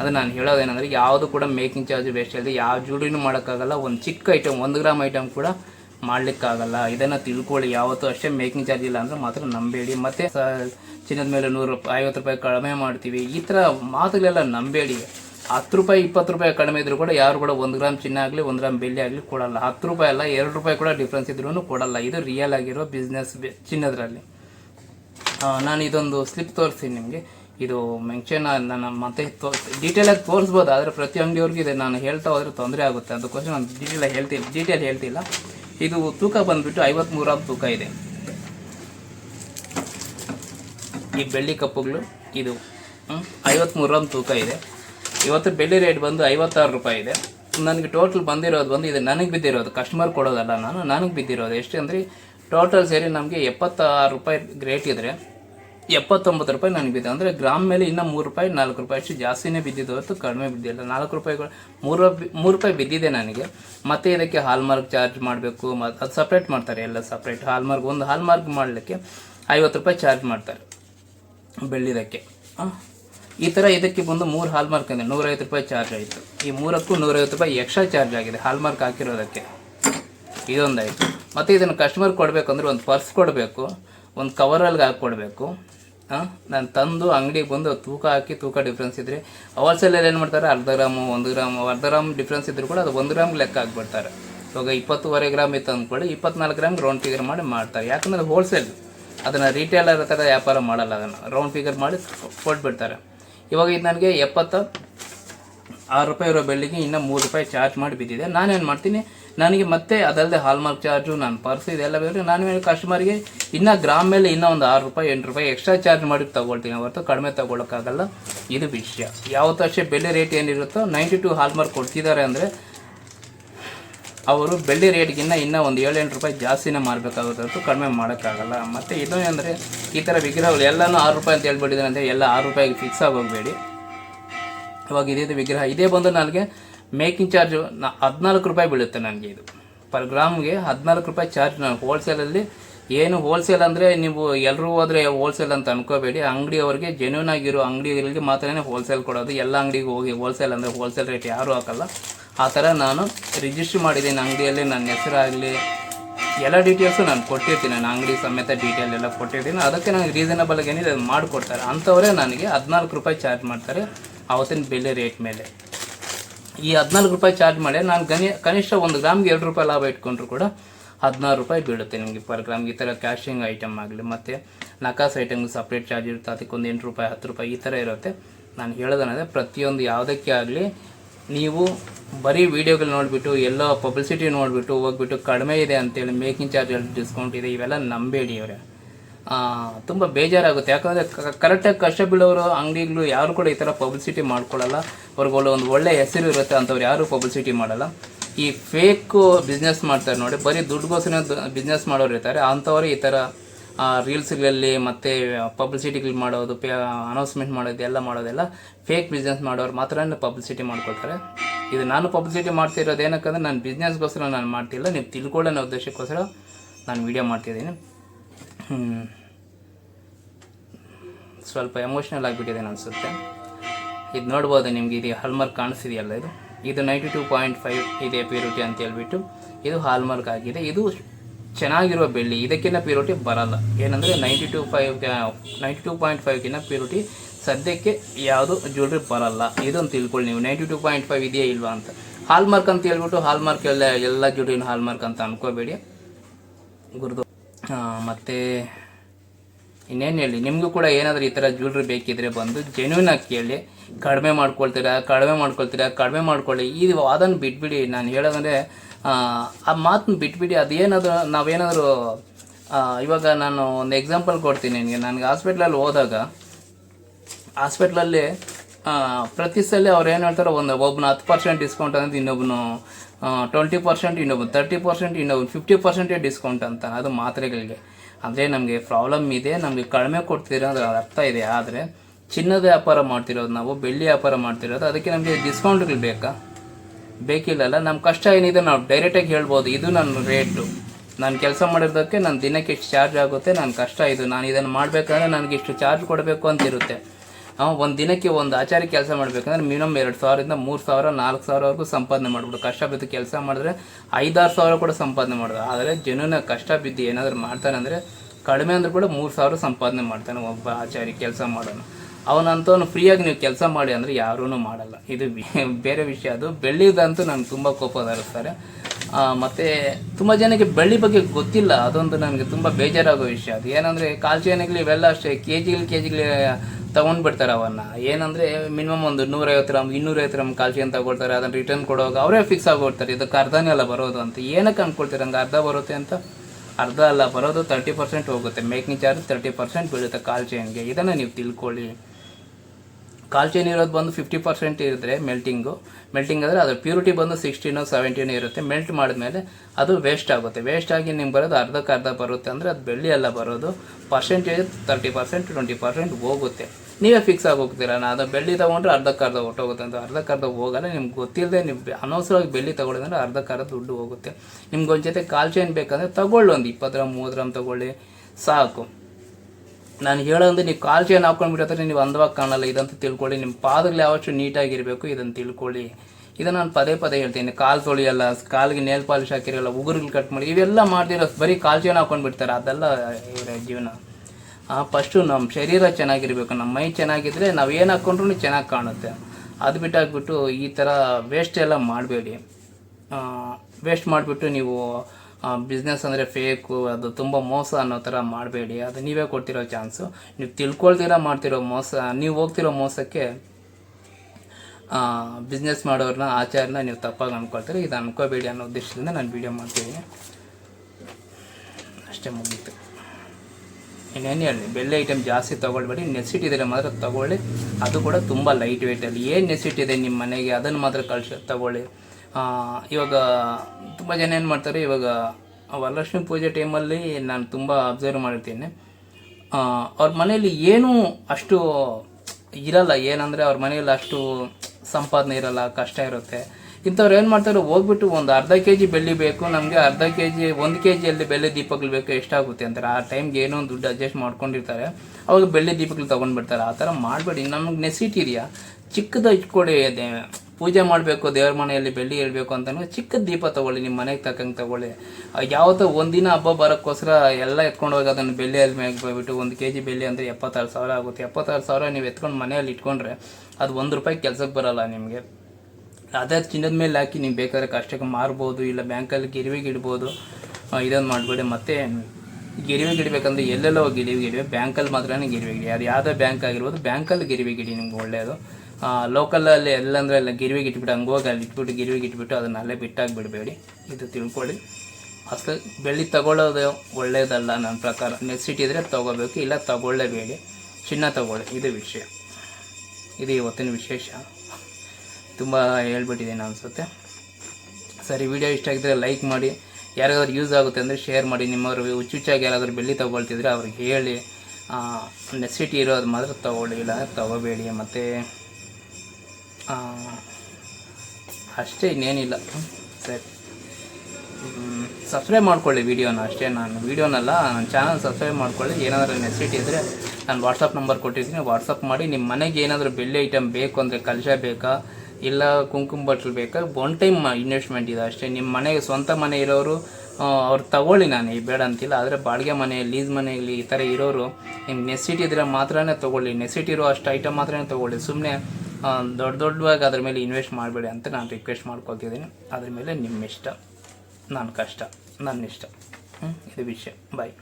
ಅದು ನಾನು ಹೇಳೋದೇನೆಂದರೆ ಯಾವುದು ಕೂಡ ಮೇಕಿಂಗ್ ಚಾರ್ಜ್ ವೇಸ್ಟ್ ಇಲ್ಲದೆ ಯಾವ ಜೂಡಿನೂ ಮಾಡೋಕ್ಕಾಗಲ್ಲ. ಒಂದು ಚಿಕ್ಕ ಐಟಮ್ ಒಂದು ಗ್ರಾಮ್ ಐಟಮ್ ಕೂಡ ಮಾಡಲಿಕ್ಕಾಗಲ್ಲ. ಇದನ್ನು ತಿಳ್ಕೊಳ್ಳಿ. ಯಾವತ್ತೂ ಅಷ್ಟೇ ಮೇಕಿಂಗ್ ಚಾರ್ಜ್ ಇಲ್ಲ ಅಂದರೆ ಮಾತ್ರ ನಂಬೇಡಿ. ಮತ್ತು ಚಿನ್ನದ ಮೇಲೆ ನೂರು ರೂಪಾಯಿ ಐವತ್ತು ರೂಪಾಯಿ ಕಡಿಮೆ ಮಾಡ್ತೀವಿ. ಈ ಥರ ಮಾತುಗಳೆಲ್ಲ ನಂಬೇಡಿ. ಹತ್ತು ರೂಪಾಯಿ, ಇಪ್ಪತ್ತು ರೂಪಾಯಿ ಕಡಿಮೆ ಇದ್ರೂ ಕೂಡ ಯಾರು ಕೂಡ ಒಂದು ಗ್ರಾಮ್ ಚಿನ್ನ ಆಗಲಿ, ಒಂದು ಗ್ರಾಮ್ ಬೆಳ್ಳಿ ಆಗಲಿ ಕೊಡಲ್ಲ. ಹತ್ತು ರೂಪಾಯಿ ಅಲ್ಲ, ಎರಡು ರೂಪಾಯಿ ಕೂಡ ಡಿಫ್ರೆನ್ಸ್ ಇದ್ರೂ ಕೊಡಲ್ಲ. ಇದು ರಿಯಲ್ ಆಗಿರೋ ಬಿಸ್ನೆಸ್ ಚಿನ್ನದರಲ್ಲಿ. ನಾನು ಇದೊಂದು ಸ್ಲಿಪ್ ತೋರಿಸ್ತೀನಿ ನಿಮಗೆ. ಇದು ಮೆನ್ಷನ್ ನಾನು ಮತ್ತೆ ತೋ ಡೀಟೇಲಾಗಿ ತೋರಿಸ್ಬೋದು, ಆದರೆ ಪ್ರತಿ ಅಂಗಡಿಯವ್ರಿಗೂ ಇದೆ. ನಾನು ಹೇಳ್ತಾ ಹೋದರೆ ತೊಂದರೆ ಆಗುತ್ತೆ. ಅದಕ್ಕೋಸ್ಕರ ನಾನು ಡೀಟೇಲ್ ಹೇಳ್ತೀನಿ ಡೀಟೇಲ್ ಹೇಳ್ತಿಲ್ಲ. ಇದು ತೂಕ ಬಂದುಬಿಟ್ಟು ಐವತ್ತ್ಮೂರು ತೂಕ ಇದೆ. ಈ ಬೆಳ್ಳಿ ಕಪ್ಪುಗಳು, ಇದು ಐವತ್ತ್ಮೂರು ಗ್ರಾಮ್ ತೂಕ ಇದೆ. ಇವತ್ತು ಬೆಳ್ಳಿ ರೇಟ್ ಬಂದು ಐವತ್ತಾರು ರೂಪಾಯಿ ಇದೆ. ನನಗೆ ಟೋಟಲ್ ಬಂದಿರೋದು ಬಂದು ಇದು ನನಗೆ ಬಿದ್ದಿರೋದು ಕಸ್ಟಮರ್ ಕೊಡೋದಲ್ಲ ನಾನು, ನನಗೆ ಬಿದ್ದಿರೋದು. ಎಷ್ಟು ಅಂದರೆ ಟೋಟಲ್ ಸೇರಿ ನಮಗೆ ಎಪ್ಪತ್ತಾರು ರೂಪಾಯಿ ರೇಟ್ ಇದ್ದರೆ ಎಪ್ಪತ್ತೊಂಬತ್ತು ರೂಪಾಯಿ ನನಗೆ ಬಿದ್ದಿದೆ ಅಂದರೆ ಗ್ರಾಮ್ ಮೇಲೆ ಇನ್ನೂ ಮೂರು ರೂಪಾಯಿ, ನಾಲ್ಕು ರೂಪಾಯಿ ಅಷ್ಟು ಜಾಸ್ತಿನೇ ಬಿದ್ದಿದ್ದು ಹೊರತು ಕಡಿಮೆ ಬಿದ್ದಿಲ್ಲ. ನಾಲ್ಕು ರೂಪಾಯಿಗಳು, ಮೂರು ಮೂರು ರೂಪಾಯಿ ಬಿದ್ದಿದೆ ನನಗೆ. ಮತ್ತೆ ಇದಕ್ಕೆ ಹಾಲ್ಮಾರ್ಕ್ ಚಾರ್ಜ್ ಮಾಡಬೇಕು. ಮತ್ತು ಅದು ಸಪ್ರೇಟ್ ಮಾಡ್ತಾರೆ ಎಲ್ಲ ಸಪ್ರೇಟ್ ಹಾಲ್ಮಾರ್ಕ್, ಒಂದು ಹಾಲ್ಮಾರ್ಕ್ ಮಾಡಲಿಕ್ಕೆ ಐವತ್ತು ರೂಪಾಯಿ ಚಾರ್ಜ್ ಮಾಡ್ತಾರೆ ಬೆಳ್ಳಿದಕ್ಕೆ. ಈ ಥರ ಇದಕ್ಕೆ ಬಂದು ಮೂರು ಹಾಲ್ಮಾರ್ಕ್ ಅಂದರೆ ನೂರೈವತ್ತು ರೂಪಾಯಿ ಚಾರ್ಜ್ ಆಯಿತು. ಈ ಮೂರಕ್ಕೂ ನೂರೈವತ್ತು ರೂಪಾಯಿ ಎಕ್ಸ್ಟ್ರಾ ಚಾರ್ಜ್ ಆಗಿದೆ ಹಾಲ್ಮಾರ್ಕ್ ಹಾಕಿರೋದಕ್ಕೆ. ಇದೊಂದಾಯಿತು. ಮತ್ತು ಇದನ್ನು ಕಸ್ಟಮರ್ ಕೊಡಬೇಕಂದ್ರೆ ಒಂದು ಪರ್ಸ್ ಕೊಡಬೇಕು. ಒಂದು ಕವರಲ್ಲಿ ಹಾಕ್ಕೊಡ್ಬೇಕು. ನಾನು ತಂದು ಅಂಗಡಿಗೆ ಬಂದು ತೂಕ ಹಾಕಿ ತೂಕ ಡಿಫ್ರೆನ್ಸ್ ಇದ್ದರೆ ಹೋಲ್ಸೇಲಲ್ಲಿ ಏನು ಮಾಡ್ತಾರೆ? ಅರ್ಧ ಗ್ರಾಮು, ಒಂದು ಗ್ರಾಮು, ಅರ್ಧ ಗ್ರಾಮ್ ಡಿಫ್ರೆನ್ಸ್ ಇದ್ದರೂ ಕೂಡ ಅದು ಒಂದು ಗ್ರಾಮ್ ಲೆಕ್ಕ ಹಾಕ್ಬಿಡ್ತಾರೆ ಇವಾಗ ಇಪ್ಪತ್ತೂವರೆ ಗ್ರಾಮ್ ಇತ್ತು ಅಂದ್ಕೊಳ್ಳಿ ಇಪ್ಪತ್ನಾಲ್ಕು ಗ್ರಾಮ್ ರೌಂಡ್ ಫಿಗರ್ ಮಾಡಿ ಮಾಡ್ತಾರೆ. ಯಾಕಂದರೆ ಹೋಲ್ಸೇಲ್ ಅದನ್ನು ರಿಟೇಲರ್ ಥರ ವ್ಯಾಪಾರ ಮಾಡಲ್ಲ ಅದನ್ನು. ರೌಂಡ್ ಫಿಗರ್ ಮಾಡಿ ಕೊಟ್ಬಿಡ್ತಾರೆ. ಇವಾಗ ಇದು ನನಗೆ ಎಪ್ಪತ್ತ ಆರು ರೂಪಾಯಿ ಇರೋ ಬೆಳ್ಳಿಗೆ ಇನ್ನೂ ಮೂರು ರೂಪಾಯಿ ಚಾರ್ಜ್ ಮಾಡಿ ಬಿದ್ದಿದೆ. ನಾನೇನು ಮಾಡ್ತೀನಿ? ನನಗೆ ಮತ್ತೆ ಅದಲ್ಲದೆ ಹಾಲ್ಮಾರ್ಕ್ ಚಾರ್ಜು ನಾನು ಪರ್ಸ್ ಇದೆಲ್ಲ ಬೇರೆ. ನಾನು ಕಸ್ಟಮರ್ಗೆ ಇನ್ನೂ ಗ್ರಾಮ್ ಮೇಲೆ ಇನ್ನೂ ಒಂದು ಆರು ರೂಪಾಯಿ, ಎಂಟು ರೂಪಾಯಿ ಎಕ್ಸ್ಟ್ರಾ ಚಾರ್ಜ್ ಮಾಡಿ ತೊಗೊಳ್ತೀನಿ. ಹೊರತು ಕಡಿಮೆ ತೊಗೊಳಕ್ಕಾಗಲ್ಲ. ಇದು ವಿಷಯ. ಯಾವತ್ತೂ ಅಷ್ಟೇ ಬೆಳ್ಳಿ ರೇಟ್ ಏನಿರುತ್ತೋ ನೈಂಟಿ ಟು ಹಾಲ್ಮಾರ್ಕ್ ಕೊಡ್ತಿದ್ದಾರೆ ಅಂದರೆ ಅವರು ಬೆಳ್ಳಿ ರೇಟ್ಗಿನ್ನ ಇನ್ನೂ ಒಂದು ಏಳು, ಎಂಟು ರೂಪಾಯಿ ಜಾಸ್ತಿನೇ ಮಾರಬೇಕಾಗುತ್ತೆ. ಕಡಿಮೆ ಮಾಡೋಕ್ಕಾಗಲ್ಲ. ಮತ್ತು ಇದು ಅಂದರೆ ಈ ಥರ ವಿಗ್ರಹಗಳು ಎಲ್ಲನೂ ಆರು ರೂಪಾಯಿ ಅಂತ ಹೇಳ್ಬಿಟ್ಟಿದ್ದಾರೆ ಅಂದರೆ ಎಲ್ಲ ಆರು ರೂಪಾಯಿಗೆ ಫಿಕ್ಸ್ ಆಗೋಗಬೇಡಿ ಇವಾಗ ಇದೇ ವಿಗ್ರಹ. ಇದೇ ಬಂದು ನನಗೆ ಮೇಕಿಂಗ್ ಚಾರ್ಜು ನಾ ಹದಿನಾಲ್ಕು ರೂಪಾಯಿ ಬೀಳುತ್ತೆ ನನಗೆ ಇದು. ಪರ್ ಗ್ರಾಮ್ಗೆ ಹದಿನಾಲ್ಕು ರೂಪಾಯಿ ಚಾರ್ಜ್ ನಾನು ಹೋಲ್ಸೇಲಲ್ಲಿ. ಏನು ಹೋಲ್ಸೇಲ್ ಅಂದರೆ ನೀವು ಎಲ್ಲರೂ ಹೋದರೆ ಹೋಲ್ಸೇಲ್ ಅಂತ ಅನ್ಕೋಬೇಡಿ. ಅಂಗಡಿಯವ್ರಿಗೆ ಜೆನ್ಯೂನ್ ಆಗಿರೋ ಅಂಗಡಿಗಳಿಗೆ ಮಾತ್ರನೇ ಹೋಲ್ಸೇಲ್ ಕೊಡೋದು. ಎಲ್ಲ ಅಂಗಡಿಗೆ ಹೋಗಿ ಹೋಲ್ಸೇಲ್ ಅಂದರೆ ಹೋಲ್ಸೇಲ್ ರೇಟ್ ಯಾರೂ ಹಾಕಲ್ಲ. ಆ ಥರ ನಾನು ರಿಜಿಸ್ಟ್ರ್ ಮಾಡಿದ್ದೀನಿ ಅಂಗಡಿಯಲ್ಲಿ. ನನ್ನ ಹೆಸರಾಗಲಿ ಎಲ್ಲ ಡೀಟೇಲ್ಸು ನಾನು ಕೊಟ್ಟಿರ್ತೀನಿ. ನಾನು ಅಂಗಡಿ ಸಮೇತ ಡೀಟೇಲ್ ಎಲ್ಲ ಕೊಟ್ಟಿರ್ತೀನಿ. ಅದಕ್ಕೆ ನನಗೆ ರೀಸನಬಲ್ ಏನಿದೆ ಅದು ಮಾಡಿಕೊಡ್ತಾರೆ. ಅಂಥವರೇ ನನಗೆ ಹದಿನಾಲ್ಕು ರೂಪಾಯಿ ಚಾರ್ಜ್ ಮಾಡ್ತಾರೆ. ಅವತ್ತಿನ ಬೆಲೆ ರೇಟ್ ಮೇಲೆ. ಈ ಹದಿನಾಲ್ಕು ರೂಪಾಯಿ ಚಾರ್ಜ್ ಮಾಡಿ, ನಾನು ಗನಿ ಕನಿಷ್ಠ ಒಂದು ಗ್ರಾಮ್ಗೆ ಎರಡು ರೂಪಾಯಿ ಲಾಭ ಇಟ್ಕೊಂಡ್ರು ಕೂಡ ಹದಿನಾರು ರೂಪಾಯಿ ಬೀಳುತ್ತೆ ನಿಮಗೆ ಪರ್ ಗ್ರಾಮ್ಗೆ. ಈ ಥರ ಕ್ಯಾಶಿಂಗ್ ಐಟಮ್ ಆಗಲಿ, ಮತ್ತು ನಕಾಸ್ ಐಟಮ್ಗೆ ಸಪ್ರೇಟ್ ಚಾರ್ಜ್ ಇರುತ್ತೆ ಅದಕ್ಕೊಂದು ಎಂಟು ರೂಪಾಯಿ, ಹತ್ತು ರೂಪಾಯಿ ಈ ಥರ ಇರುತ್ತೆ. ನಾನು ಹೇಳೋದನ್ನೋದೇ ಪ್ರತಿಯೊಂದು ಯಾವುದಕ್ಕೆ ಆಗಲಿ, ನೀವು ಬರೀ ವೀಡಿಯೋಗಳು ನೋಡಿಬಿಟ್ಟು, ಎಲ್ಲ ಪಬ್ಲಿಸಿಟಿ ನೋಡಿಬಿಟ್ಟು, ಹೋಗ್ಬಿಟ್ಟು ಕಡಿಮೆ ಇದೆ ಅಂತೇಳಿ ಮೇಕಿಂಗ್ ಚಾರ್ಜ್ ಡಿಸ್ಕೌಂಟ್ ಇದೆ, ಇವೆಲ್ಲ ನಂಬೇಡಿ ಅವರೇ. ತುಂಬ ಬೇಜಾರಾಗುತ್ತೆ. ಯಾಕಂದರೆ ಕರೆಕ್ಟಾಗಿ ಕಷ್ಟ ಬೀಳೋರು, ಅಂಗಡಿಗಳು ಯಾರು ಕೂಡ ಈ ಥರ ಪಬ್ಲಿಸಿಟಿ ಮಾಡ್ಕೊಳ್ಳಲ್ಲ ಅವ್ರಿಗೆ ಒಂದು ಒಳ್ಳೆ ಹೆಸರು ಇರುತ್ತೆ ಅಂಥವ್ರು ಯಾರೂ ಪಬ್ಲಿಸಿಟಿ ಮಾಡಲ್ಲ. ಈ ಫೇಕು ಬಿಸ್ನೆಸ್ ಮಾಡ್ತಾರೆ ನೋಡಿ, ಬರೀ ದುಡ್ಡುಗೋಸ್ಕರ ಬಿಸ್ನೆಸ್ ಮಾಡೋರು ಇರ್ತಾರೆ. ಅಂಥವ್ರು ಈ ಥರ ರೀಲ್ಸ್ಗಳಲ್ಲಿ ಮತ್ತು ಪಬ್ಲಿಸಿಟಿಗಳು ಮಾಡೋದು, ಪೇ ಅನೌನ್ಸ್ಮೆಂಟ್ ಮಾಡೋದು ಎಲ್ಲ ಮಾಡೋದೆಲ್ಲ ಫೇಕ್ ಬಿಸ್ನೆಸ್ ಮಾಡೋರು ಮಾತ್ರ ಪಬ್ಲಿಸಿಟಿ ಮಾಡ್ಕೊಳ್ತಾರೆ. ಇದು ನಾನು ಪಬ್ಲಿಸಿಟಿ ಮಾಡ್ತಿರೋದು ಏನಕ್ಕಂದ್ರೆ, ನಾನು ಬಿಸ್ನೆಸ್ಗೋಸ್ಕರ ನಾನು ಮಾಡ್ತಿಲ್ಲ. ನೀವು ತಿಳ್ಕೊಳ್ಳೋ ಉದ್ದೇಶಕ್ಕೋಸ್ಕರ ನಾನು ವೀಡಿಯೋ ಮಾಡ್ತಿದ್ದೀನಿ. ಸ್ವಲ್ಪ ಎಮೋಷ್ನಲ್ ಆಗಿಬಿಟ್ಟಿದೆ ಅನಿಸುತ್ತೆ. ಇದು ನೋಡ್ಬೋದು ನಿಮ್ಗೆ ಇದು ಹಾಲ್ಮಾರ್ಕ್ ಕಾಣಿಸ್ತಿದೆಯಲ್ಲ ಇದು? ಇದು ನೈಂಟಿ ಟೂ ಪಾಯಿಂಟ್ ಫೈವ್ ಇದೆ ಪ್ಯೂರಿಟಿ ಅಂತ ಹೇಳ್ಬಿಟ್ಟು ಇದು ಹಾಲ್ಮಾರ್ಕ್ ಆಗಿದೆ. ಇದು ಚೆನ್ನಾಗಿರುವ ಬೆಳ್ಳಿ. ಇದಕ್ಕಿಂತ ಪ್ಯೂರಿಟಿ ಬರಲ್ಲ. ಏನಂದರೆ ninety two five ninety two point ಫೈವ್ಗಿಂತ purity ಸದ್ಯಕ್ಕೆ ಯಾವುದು ಜ್ಯುವೆಲ್ರಿ ಬರಲ್ಲ. ಇದೊಂದು ತಿಳ್ಕೊಳ್ಳಿ ನೀವು. ನೈಂಟಿ ಟೂ ಪಾಯಿಂಟ್ ಫೈವ್ ಇದೆಯಾ ಇಲ್ವಾ ಅಂತ. ಹಾಲ್ಮಾರ್ಕ್ ಅಂತ ಹೇಳ್ಬಿಟ್ಟು ಹಾಲ್ಮಾರ್ಕ್ ಎಲ್ಲ ಎಲ್ಲ ಜ್ಯುವೆಲ್ರಿನ ಹಾಲ್ಮಾರ್ಕ್ ಅಂತ ಅನ್ಕೋಬೇಡಿ. ಗುರುದು ಮತ್ತು ಇನ್ನೇನು ಹೇಳಿ? ನಿಮಗೂ ಕೂಡ ಏನಾದರೂ ಈ ಥರ ಜ್ಯುವೆಲ್ರಿ ಬೇಕಿದ್ರೆ ಬಂದು ಜೆನ್ಯೂನ್ ಆಗಿ ಕೇಳಿ. ಕಡಿಮೆ ಮಾಡ್ಕೊಳ್ತೀರಾ ಕಡಿಮೆ ಮಾಡ್ಕೊಳ್ತೀರಾ, ಕಡಿಮೆ ಮಾಡ್ಕೊಳ್ಳಿ. ಈ ಅದನ್ನು ಬಿಟ್ಬಿಡಿ. ನಾನು ಹೇಳೋದಂದರೆ, ಆ ಮಾತನ್ನ ಬಿಟ್ಬಿಡಿ. ಅದೇನಾದರೂ ನಾವೇನಾದರೂ ಇವಾಗ ನಾನು ಒಂದು ಎಕ್ಸಾಂಪಲ್ ಕೊಡ್ತೀನಿ ನಿನಗೆ. ನನಗೆ ಹಾಸ್ಪಿಟ್ಲಲ್ಲಿ ಹೋದಾಗ ಹಾಸ್ಪಿಟ್ಲಲ್ಲಿ ಪ್ರತಿ ಸಲ ಅವ್ರು ಏನು ಹೇಳ್ತಾರೆ ಒಂದು ಒಬ್ಬನ ಹತ್ತು ಪರ್ಸೆಂಟ್ ಡಿಸ್ಕೌಂಟ್ ಅನ್ನೋದು ಇನ್ನೊಬ್ಬನು ಟ್ವೆಂಟಿ ಪರ್ಸೆಂಟ್ ಇನ್ನೊಬ್ಬ ತರ್ಟಿ ಪರ್ಸೆಂಟ್ ಇನ್ನೊಬ್ಬ ಫಿಫ್ಟಿ ಪರ್ಸೆಂಟೇ ಡಿಸ್ಕೌಂಟ್ ಅಂತ, ಅದು ಮಾತ್ರೆಗಳಿಗೆ. ಅಂದರೆ ನಮಗೆ ಪ್ರಾಬ್ಲಮ್ ಇದೆ, ನಮಗೆ ಕಡಿಮೆ ಕೊಡ್ತೀರ ಅದು ಅರ್ಥ ಇದೆ, ಆದರೆ ಚಿನ್ನದ ವ್ಯಾಪಾರ ಮಾಡ್ತಿರೋದು ನಾವು, ಬೆಳ್ಳಿ ವ್ಯಾಪಾರ ಮಾಡ್ತಿರೋದು, ಅದಕ್ಕೆ ನಮಗೆ ಡಿಸ್ಕೌಂಟ್ಗಳು ಬೇಕಾ? ಬೇಕಿಲ್ಲಲ್ಲ ನಮ್ಮ ಕಷ್ಟ ಏನಿದೆ ನಾವು ಡೈರೆಕ್ಟಾಗಿ ಹೇಳ್ಬೋದು, ಇದು ನನ್ನ ರೇಟು ನಾನು ಕೆಲಸ ಮಾಡಿರೋದಕ್ಕೆ ನನ್ನ ದಿನಕ್ಕೆ ಎಷ್ಟು ಚಾರ್ಜ್ ಆಗುತ್ತೆ ನನ್ನ ಕಷ್ಟ ಇದು, ನಾನು ಇದನ್ನು ಮಾಡಬೇಕಾದ್ರೆ ನನಗೆ ಇಷ್ಟು ಚಾರ್ಜ್ ಕೊಡಬೇಕು ಅಂತ ಇರುತ್ತೆ ಒಂದು ದಿನಕ್ಕೆ ಒಂದು ಆಚಾರಿ ಕೆಲಸ ಮಾಡಬೇಕಂದ್ರೆ ಮಿನಿಮಮ್ ಎರಡು ಸಾವಿರದಿಂದ ಮೂರು ಸಾವಿರ, ನಾಲ್ಕು ಸಾವಿರವರೆಗೂ ಸಂಪಾದನೆ ಮಾಡ್ಬಿಡು. ಕಷ್ಟ ಬಿದ್ದು ಕೆಲಸ ಮಾಡಿದ್ರೆ ಐದಾರು ಸಾವಿರ ಕೂಡ ಸಂಪಾದನೆ ಮಾಡೋದು. ಆದರೆ ಜನನ ಕಷ್ಟ ಬಿದ್ದು ಏನಾದರೂ ಮಾಡ್ತಾನೆ ಅಂದರೆ ಕಡಿಮೆ ಅಂದರೂ ಕೂಡ ಮೂರು ಸಾವಿರ ಸಂಪಾದನೆ ಮಾಡ್ತಾನೆ ಒಬ್ಬ ಆಚಾರಿ ಕೆಲಸ ಮಾಡೋನು. ಅವನಂತವನು ಫ್ರೀಯಾಗಿ ನೀವು ಕೆಲಸ ಮಾಡಿ ಅಂದರೆ ಯಾರೂ ಮಾಡಲ್ಲ. ಇದು ಬೇರೆ ವಿಷಯ ಅದು. ಬೆಳ್ಳಿದಂತೂ ನಂಗೆ ತುಂಬ ಕೋಪ ತರಿಸ್ತಾರೆ ಮತ್ತು ತುಂಬ ಜನಕ್ಕೆ ಬೆಳ್ಳಿ ಬಗ್ಗೆ ಗೊತ್ತಿಲ್ಲ. ಅದೊಂದು ನನಗೆ ತುಂಬ ಬೇಜಾರಾಗೋ ವಿಷಯ ಅದು. ಏನಂದರೆ ಕಾಲ್ಚೇನಿಗಳು ಇವೆಲ್ಲ ಅಷ್ಟೇ. ಕೆ ಜಿಗಳು ಕೆ ಜಿಗಳು ತೊಗೊಂಡ್ಬಿಡ್ತಾರೆ ಅವನ್ನ. ಏನಂದರೆ ಮಿನಿಮಮ್ ಒಂದು ನೂರೈವತ್ತು ಗ್ರಾಮ್, ಇನ್ನೂರೈವತ್ತು ಗ್ರಾಮ್ ಅಂತ ಕೊಡ್ತಾರೆ, ಅದನ್ನು ರಿಟರ್ನ್ ಕೊಡುವಾಗ ಅವರೇ ಫಿಕ್ಸ್ ಆಗಿಬಿಡ್ತಾರೆ ಇದಕ್ಕೆ ಅರ್ಧನೇ ಅಲ್ಲ, ಬರೋದು ಅಂತ. ಏನಕ್ಕೆ ಅನ್ಕೊಳ್ತಾರೆ? ಹಂಗೆ ಅರ್ಧ ಬರುತ್ತೆ ಅಂತ? ಅರ್ಧ ಅಲ್ಲ, ಬರೋದು ತರ್ಟಿ ಪರ್ಸೆಂಟ್ ಹೋಗುತ್ತೆ. ಮೇಕಿಂಗ್ ಚಾರ್ಜ್ ತರ್ಟಿ ಪರ್ಸೆಂಟ್ ಬೀಳುತ್ತೆ ಕಾಲ್ ಚೈನ್ಗೆ ಇದನ್ನು ನೀವು ತಿಳ್ಕೊಳ್ಳಿ. ಕಾಲ್ ಚೈನ್ ಇರೋದು ಬಂದು ಫಿಫ್ಟಿ ಪರ್ಸೆಂಟ್ ಇದ್ದರೆ ಮೆಲ್ಟಿಂಗು ಮೆಲ್ಟಿಂಗ್ ಆದರೆ ಅದ್ರ ಪ್ಯೂರಿಟಿ ಬಂದು ಸಿಕ್ಸ್ಟೀನು ಸೆವೆಂಟೀನು ಇರುತ್ತೆ. ಮೆಲ್ಟ್ ಮಾಡಿದ್ಮೇಲೆ ಅದು ವೇಸ್ಟ್ ಆಗುತ್ತೆ. ವೇಸ್ಟ್ ಆಗಿ ನಿಮ್ಗೆ ಬರೋದು ಅರ್ಧಕ್ಕೆ ಅರ್ಧ ಬರುತ್ತೆ ಅಂದರೆ ಅದು ಬೆಳ್ಳಿ ಎಲ್ಲ ಬರೋದು. Percentage thirty percent twenty percent ಹೋಗುತ್ತೆ. ನೀವೇ ಫಿಕ್ಸ್ ಆಗಿ ಹೋಗ್ತೀರಾ ನಾ ಅದು ಬೆಳ್ಳಿ ತೊಗೊಂಡ್ರೆ ಅರ್ಧಕ್ಕರ್ಧ ಹೊಟ್ಟೋಗುತ್ತೆ ಅಂತ. ಅರ್ಧಕ್ಕರ್ಧ ಹೋಗಲ್ಲ, ನಿಮ್ಗೆ ಗೊತ್ತಿಲ್ಲದೆ ನೀವು ಅನವಸರವಾಗಿ ಬೆಳ್ಳಿ ತೊಗೊಳ್ಳೋದಂದ್ರೆ ಅರ್ಧಕ್ಕರ್ಧ ದುಡ್ಡು ಹೋಗುತ್ತೆ. ನಿಮ್ಗೆ ಒಂದು ಜೊತೆ ಕಾಲ್ ಚೈನ್ ಬೇಕಂದರೆ ತಗೊಳ್ಳಿ ಒಂದು ಇಪ್ಪತ್ತು ಗ್ರಾಮ್ ಮೂವತ್ತು ಗ್ರಾಮ್ ತಗೊಳ್ಳಿ. ಸಾಕು. ನಾನು ಹೇಳೋದು ನೀವು ಕಾಲ್ ಚೈನ್ ಹಾಕೊಂಡ್ಬಿಟ್ಟರೆ ನೀವು ಅಂದವಾಗಿ ಕಾಣಲ್ಲ. ಇದಂತ ತಿಳ್ಕೊಳ್ಳಿ. ನಿಮ್ಮ ಪಾದಗಳು ಯಾವಷ್ಟು ನೀಟಾಗಿರಬೇಕು. ಇದನ್ನು ತಿಳ್ಕೊಳ್ಳಿ. ಇದನ್ನು ನಾನು ಪದೇ ಪದೇ ಹೇಳ್ತೀನಿ. ಕಾಲು ತೊಳಿಯಲ್ಲ, ಕಾಲಿಗೆ ನೇಲ್ ಪಾಲಿಶ್ ಹಾಕಿರಲ್ಲ, ಉಗುರುಗಳು ಕಟ್ ಮಾಡಿ, ಇವೆಲ್ಲ ಮಾಡ್ದಿರೋ ಬರೀ ಕಾಲ್ ಚೈನ್ ಹಾಕೊಂಡ್ಬಿಡ್ತಾರೆ. ಅದೆಲ್ಲ ಇವರ ಜೀವನ. ಫಸ್ಟು ನಮ್ಮ ಶರೀರ ಚೆನ್ನಾಗಿರಬೇಕು, ನಮ್ಮ ಮೈ ಚೆನ್ನಾಗಿದ್ರೆ ನಾವು ಏನು ಹಾಕ್ಕೊಂಡ್ರು ಚೆನ್ನಾಗಿ ಕಾಣುತ್ತೆ. ಅದು ಬಿಟ್ಟಾಗ್ಬಿಟ್ಟು ಈ ಥರ ವೇಸ್ಟ್ ಎಲ್ಲ ಮಾಡಬೇಡಿ. ವೇಸ್ಟ್ ಮಾಡಿಬಿಟ್ಟು ನೀವು ಬಿಸ್ನೆಸ್ ಅಂದರೆ ಫೇಕು ಅದು ತುಂಬ ಮೋಸ ಅನ್ನೋ ಥರ ಮಾಡಬೇಡಿ. ಅದು ನೀವೇ ಕೊಡ್ತಿರೋ ಚಾನ್ಸು ನೀವು ತಿಳ್ಕೊಳ್ತೀರ ಮಾಡ್ತಿರೋ ಮೋಸ, ನೀವು ಹೋಗ್ತಿರೋ ಮೋಸಕ್ಕೆ ಬಿಸ್ನೆಸ್ ಮಾಡೋರನ್ನ ಆಚಾರನ ನೀವು ತಪ್ಪಾಗಿ ಅಂದ್ಕೊಳ್ತೀರಿ ಇದು ಅನ್ಕೋಬೇಡಿ ಅನ್ನೋ ಉದ್ದೇಶದಿಂದ ನಾನು ವೀಡಿಯೋ ಮಾಡ್ತೀನಿ ಅಷ್ಟೇ ಮುಗೀತು. ಇನ್ನೇನು ಹೇಳಿ ಬೆಳ್ಳೆ ಐಟಮ್ ಜಾಸ್ತಿ ತೊಗೊಳ್ಬೇಡಿ. ನೆಸಿಟ್ ಇದ್ದರೆ ಮಾತ್ರ ತಗೊಳ್ಳಿ. ಅದು ಕೂಡ ತುಂಬ ಲೈಟ್ ವೆಯ್ಟಲ್ಲಿ ಏನು ಇದೆ ನಿಮ್ಮ ಮನೆಗೆ, ಅದನ್ನು ಮಾತ್ರ ಕಳ್ಸಿ, ತಗೊಳ್ಳಿ. ಇವಾಗ ತುಂಬ ಜನ ಏನು ಮಾಡ್ತಾರೆ, ಇವಾಗ ವರಲಕ್ಷ್ಮಿ ಪೂಜೆ ಟೈಮಲ್ಲಿ ನಾನು ತುಂಬ ಅಬ್ಸರ್ವ್ ಮಾಡಿರ್ತೀನಿ. ಅವ್ರ ಮನೆಯಲ್ಲಿ ಏನೂ ಅಷ್ಟು ಇರಲ್ಲ. ಏನಂದರೆ ಅವ್ರ ಮನೆಯಲ್ಲಿ ಅಷ್ಟು ಸಂಪಾದನೆ ಇರಲ್ಲ, ಕಷ್ಟ ಇರುತ್ತೆ. ಇಂಥವ್ರು ಏನು ಮಾಡ್ತಾರೆ, ಹೋಗ್ಬಿಟ್ಟು ಒಂದು ಅರ್ಧ ಕೆ ಜಿ ಬೆಳ್ಳಿ ಬೇಕು, ನಮಗೆ ಅರ್ಧ ಕೆ ಜಿ ಒಂದು ಕೆ ಜಿಯಲ್ಲಿ ಬೆಳ್ಳಿ ದೀಪಗಳು ಬೇಕು ಎಷ್ಟಾಗುತ್ತೆ ಅಂತಾರೆ. ಆ ಟೈಮ್ಗೆ ಏನೋ ಒಂದು ದುಡ್ಡು ಅಡ್ಜಸ್ಟ್ ಮಾಡ್ಕೊಂಡಿರ್ತಾರೆ. ಅವಾಗ ಬೆಳ್ಳಿ ದೀಪಗಳು ತೊಗೊಂಡ್ಬಿಡ್ತಾರೆ ಆ ಥರ ಮಾಡಬೇಡಿ. ನಮಗೆ ನೆಸಿಟ್ ಚಿಕ್ಕದ ಇಟ್ಕೊಡಿ. ಪೂಜೆ ಮಾಡಬೇಕು, ದೇವ್ರ ಮನೆಯಲ್ಲಿ ಬೆಳ್ಳಿ ಇರಬೇಕು ಅಂತಲೂ ಚಿಕ್ಕ ದೀಪ ತಗೊಳ್ಳಿ ನಿಮ್ಮ ಮನೆಗೆ ತಕ್ಕಂಗೆ ತಗೊಳ್ಳಿ. ಯಾವತ್ತೋ ಒಂದಿನ ಹಬ್ಬ ಬರೋಕ್ಕೋಸ್ಕರ ಎಲ್ಲ ಎತ್ಕೊಂಡು ಹೋಗಿ ಅದನ್ನು ಬೆಳ್ಳಿಯಲ್ಲಿ ಮೇಲೆ ಬಿಟ್ಟು ಒಂದು ಕೆ ಜಿ ಬೆಳ್ಳಿ ಅಂದರೆ ಎಪ್ಪತ್ತಾರು ಸಾವಿರ ಆಗುತ್ತೆ. ಎಪ್ಪತ್ತಾರು ಸಾವಿರ ನೀವು ಎತ್ಕೊಂಡು ಮನೆಯಲ್ಲಿ ಇಟ್ಕೊಂಡ್ರೆ ಅದು ಒಂದು ರೂಪಾಯಿ ಕೆಲಸಕ್ಕೆ ಬರಲ್ಲ ನಿಮಗೆ. ಅದೇ ಚಿನ್ನದ ಮೇಲೆ ಹಾಕಿ ನೀವು ಬೇಕಾದ್ರೆ ಕಷ್ಟಕ್ಕೆ ಮಾರ್ಬೋದು, ಇಲ್ಲ ಬ್ಯಾಂಕಲ್ಲಿ ಗಿರಿವಿಗೆ ಇಡ್ಬೋದು ಇದನ್ನು ಮಾಡಬೇಡಿ. ಮತ್ತೆ ಗಿರಿವಿಗೆ ಇಡಬೇಕಂದ್ರೆ ಎಲ್ಲೆಲ್ಲೋ ಗಿರಿವಿಗೆ ಇಡಿ ಬ್ಯಾಂಕಲ್ಲಿ ಮಾತ್ರ ಗಿರಿವಿಗೆ ಇಡಿ. ಅದು ಯಾವುದೇ ಬ್ಯಾಂಕ್ ಆಗಿರ್ಬೋದು, ಬ್ಯಾಂಕಲ್ಲಿ ಗಿರಿವಿಗೆ ಇಡಿ ನಿಮ್ಗೆ ಒಳ್ಳೆಯದು ಲೋಕಲಲ್ಲಿ ಎಲ್ಲಂದ್ರೆ ಎಲ್ಲ ಗಿರಿವಿಗೆ ಇಟ್ಬಿಟ್ಟು ಹಂಗೆ ಹೋಗಿ ಅಲ್ಲಿ ಇಟ್ಬಿಟ್ಟು ಗಿರಿವಿಗೆ ಇಟ್ಬಿಟ್ಟು ಅದನ್ನ ಅಲ್ಲೇ ಬಿಟ್ಟಾಗಿ ಬಿಡಬೇಡಿ. ಇದು ತಿಳ್ಕೊಳ್ಳಿ. ಅಷ್ಟು ಬೆಳ್ಳಿ ತಗೊಳ್ಳೋದು ಒಳ್ಳೆಯದಲ್ಲ ನನ್ನ ಪ್ರಕಾರ. ನೆಸಿಟಿ ಇದ್ದರೆ ತಗೋಬೇಕು, ಇಲ್ಲ ತಗೊಳ್ಳೇಬೇಡಿ. ಚಿನ್ನ ತಗೊಳ್ಳಿ. ಇದು ವಿಷಯ. ಇದು ಇವತ್ತಿನ ವಿಶೇಷ. ತುಂಬ ಹೇಳ್ಬಿಟ್ಟಿದ್ದೀನಿ ಅನಿಸುತ್ತೆ. ಸರಿ ವಿಡಿಯೋ ಇಷ್ಟ ಆಗಿದ್ದರೆ ಲೈಕ್ ಮಾಡಿ. ಯಾರಿಗಾದ್ರೂ ಯೂಸ್ ಆಗುತ್ತೆ ಅಂದರೆ ಶೇರ್ ಮಾಡಿ. ನಿಮ್ಮವರು ಹುಚ್ಚುಚ್ಚಾಗಿ ಯಾರಾದರೂ ಬೆಳ್ಳಿ ತೊಗೊಳ್ತಿದ್ರೆ ಅವ್ರಿಗೆ ಹೇಳಿ. ನೆಸಿಟಿ ಇರೋದು ಮಾತ್ರ ತೊಗೊಳ್ಳಿ, ಇಲ್ಲ ತೊಗೋಬೇಡಿ. ಮತ್ತು ಅಷ್ಟೇ ಇನ್ನೇನಿಲ್ಲ. ಸರಿ. ಸಬ್ಸ್ಕ್ರೈಬ್ ಮಾಡ್ಕೊಳ್ಳಿ ವೀಡಿಯೋನ ಅಷ್ಟೇ. ನಾನು ವೀಡಿಯೋನಲ್ಲ ನನ್ನ ಚಾನಲ್ ಸಬ್ಸ್ಕ್ರೈಬ್ ಮಾಡ್ಕೊಳ್ಳಿ. ಏನಾದರೂ ನೆಸಿಟಿ ಇದ್ದರೆ ನಾನು ವಾಟ್ಸಪ್ ನಂಬರ್ ಕೊಟ್ಟಿರ್ತೀನಿ. ವಾಟ್ಸಪ್ ಮಾಡಿ ನಿಮ್ಮ ಮನೆಗೆ ಏನಾದರೂ ಬೆಳ್ಳಿ ಐಟಮ್ ಬೇಕು ಅಂದರೆ ಕಲಶ ಬೇಕಾ? ಇಲ್ಲ ಕುಂಕುಮ ಬಟ್ಲು ಬೇಕಾ? ಒನ್ ಟೈಮ್ ಇನ್ವೆಸ್ಟ್ಮೆಂಟ್ ಇದೆ ಅಷ್ಟೇ. ನಿಮ್ಮ ಮನೆಗೆ, ಸ್ವಂತ ಮನೆ ಇರೋರು ಅವ್ರು ತಗೊಳ್ಳಿ ನಾನು. ಈ ಬೇಡ ಅಂತಿಲ್ಲ. ಆದರೆ ಬಾಡಿಗೆ ಮನೆ ಲೀಸ್ ಮನೆಯಲ್ಲಿ ಈ ಥರ ಇರೋರು, ನಿಮ್ಗೆ ನೆಸಿಟಿ ಇದ್ರೆ ಮಾತ್ರನೇ ತೊಗೊಳ್ಳಿ. ನೆಸಿಟಿ ಇರೋ ಅಷ್ಟು ಐಟಮ್ ಮಾತ್ರನೇ ತೊಗೊಳ್ಳಿ. ಸುಮ್ಮನೆ ದೊಡ್ಡ ದೊಡ್ಡವಾಗಿ ಅದ್ರ ಮೇಲೆ ಇನ್ವೆಸ್ಟ್ ಮಾಡಬೇಡಿ ಅಂತ ನಾನು ರಿಕ್ವೆಸ್ಟ್ ಮಾಡ್ಕೊತಿದ್ದೀನಿ ಅದ್ರ ಮೇಲೆ ನಿಮ್ಮ ಇಷ್ಟ ನನ್ನ ಕಷ್ಟ. ನನ್ನ ಇಷ್ಟ ಹ್ಞೂ ಇದು ವಿಷಯ. ಬಾಯ್